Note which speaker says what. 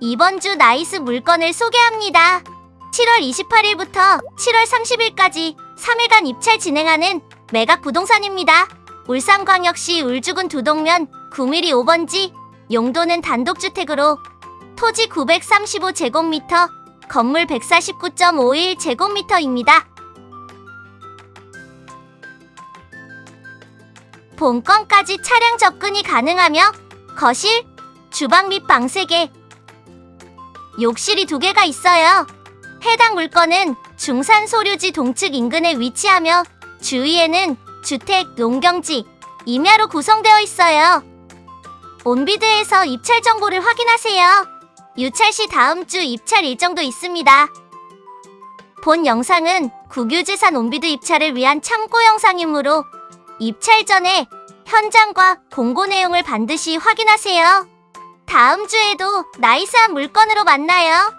Speaker 1: 이번 주 나이스 물건을 소개합니다. 7월 28일부터 7월 30일까지 3일간 입찰 진행하는 매각 부동산입니다. 울산광역시 울주군 두동면 9mm 5번지 용도는 단독주택으로 토지 935제곱미터 건물 149.51제곱미터입니다. 본건까지 차량 접근이 가능하며 거실, 주방 및 방 3개, 욕실이 2개가 있어요. 해당 물건은 중산 소류지 동측 인근에 위치하며 주위에는 주택, 농경지, 임야로 구성되어 있어요. 온비드에서 입찰 정보를 확인하세요. 유찰 시 다음 주 입찰 일정도 있습니다. 본 영상은 국유재산 온비드 입찰을 위한 참고 영상이므로 입찰 전에 현장과 공고 내용을 반드시 확인하세요. 다음 주에도 나이스한 물건으로 만나요.